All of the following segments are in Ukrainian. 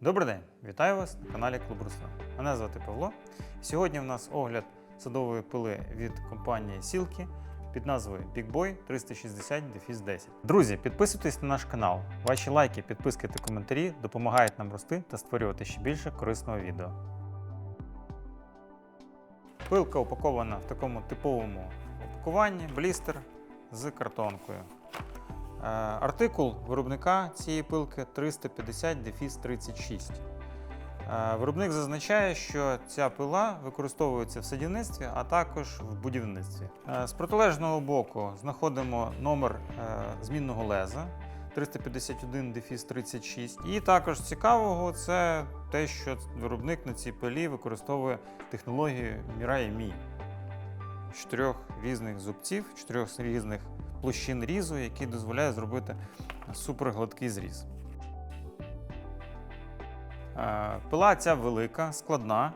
Добрий день! Вітаю вас на каналі Клуб Руслан. Мене звати Павло. Сьогодні в нас огляд садової пили від компанії Сілки під назвою Big Boy 360 10. Друзі, підписуйтесь на наш канал. Ваші лайки, підписки та коментарі допомагають нам рости та створювати ще більше корисного відео. Пилка упакована в такому типовому упакуванні, блістер з картонкою. Е, Артикул виробника цієї пилки 350-36. Е, Виробник зазначає, що ця пила використовується в садівництві, а також в будівництві. Е, З протилежного боку знаходимо номер змінного леза 351-36. І також цікавого це те, що виробник на цій пилі використовує технологію Mirai Mi. Чотирьох різних зубців, чотирьох різних площин різу, які дозволяє зробити супергладкий зріз. Е, Пила ця велика, складна,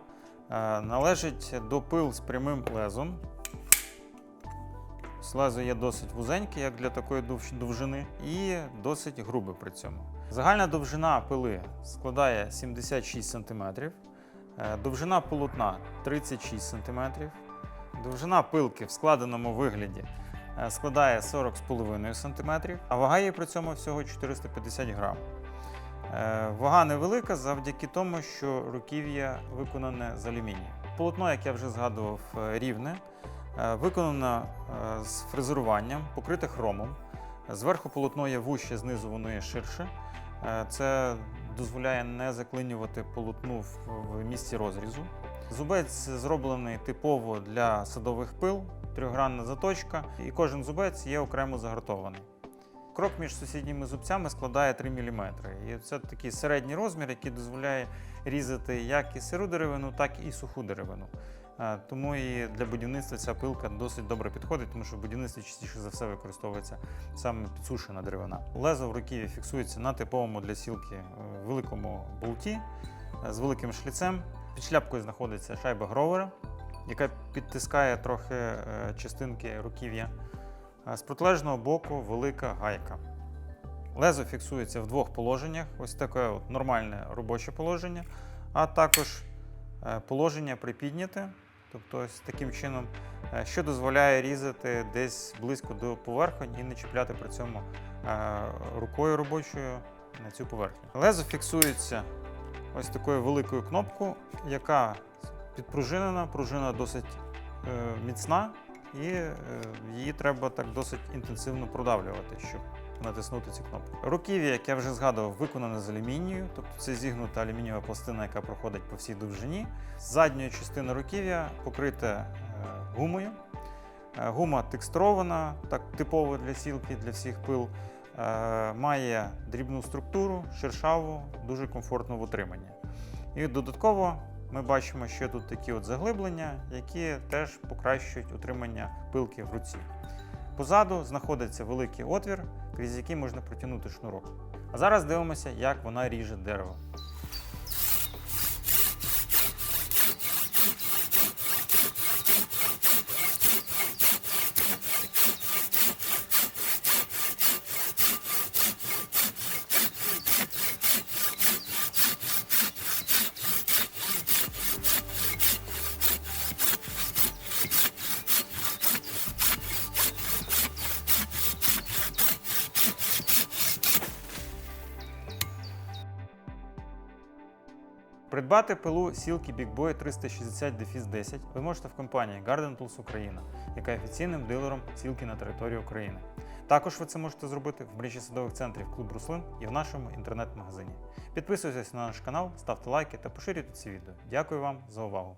е, належить до пил з прямим лезом. Лезо є досить вузеньке, як для такої довжини, і досить грубе при цьому. Загальна довжина пили складає 76 см, довжина полотна 36 см, довжина пилки в складеному вигляді е, складає 40,5 см, а вага її при цьому всього 450 грам. Е, Вага невелика завдяки тому, що руків'я виконане з алюмінію. Полотно, як я вже згадував, е, рівне, е, виконано е, з фрезеруванням, покрите хромом. Зверху полотно є вуще, знизу воно є ширше. Е, Це дозволяє не заклинювати полотну в місці розрізу. Зубець зроблений типово для садових пил, трьохгранна заточка, і кожен зубець є окремо загартований. Крок між сусідніми зубцями складає 3 мм. І це такий середній розмір, який дозволяє різати як і сиру деревину, так і суху деревину. Е, Тому і для будівництва ця пилка досить добре підходить, тому що в будівництві частіше за все використовується саме підсушена деревина. Лезо в руків'ї фіксується на типовому для сілки е, великому болті е, з великим шліцем. Під шляпкою знаходиться шайба гровера, яка підтискає трохи е, частинки руків'я. З протилежного боку велика гайка. Лезо фіксується в двох положеннях: ось таке от нормальне робоче положення, а також е, положення припідняте, тобто ось таким чином, е, що дозволяє різати десь близько до поверхонь і не чіпляти при цьому е, рукою робочою на цю поверхню. Лезо фіксується ось такою великою кнопкою, яка підпружинена, пружина досить е, міцна, і е, її треба так досить інтенсивно продавлювати, щоб натиснути цю кнопку. Руків'я, як я вже згадував, виконане з алюмінію, тобто це зігнута алюмінієва пластина, яка проходить по всій довжині. Задня частина руків'я покрита е, гумою. Е, Гума текстурована, так типово для сілки, для всіх пил. Е, Має дрібну структуру, шершаву, дуже комфортно в утриманні. І додатково ми бачимо, що тут такі от заглиблення, які теж покращують утримання пилки в руці. Позаду знаходиться великий отвір, крізь який можна протягнути шнурок. А зараз дивимося, як вона ріже дерево. Придбати пилу сілки Big Boy 360 10 ви можете в компанії Garden Tools Україна, яка є офіційним дилером сілки на території України. Також ви це можете зробити в мережі садових центрів Клуб Руслин і в нашому інтернет-магазині. Підписуйтесь на наш канал, ставте лайки та поширюйте ці відео. Дякую вам за увагу!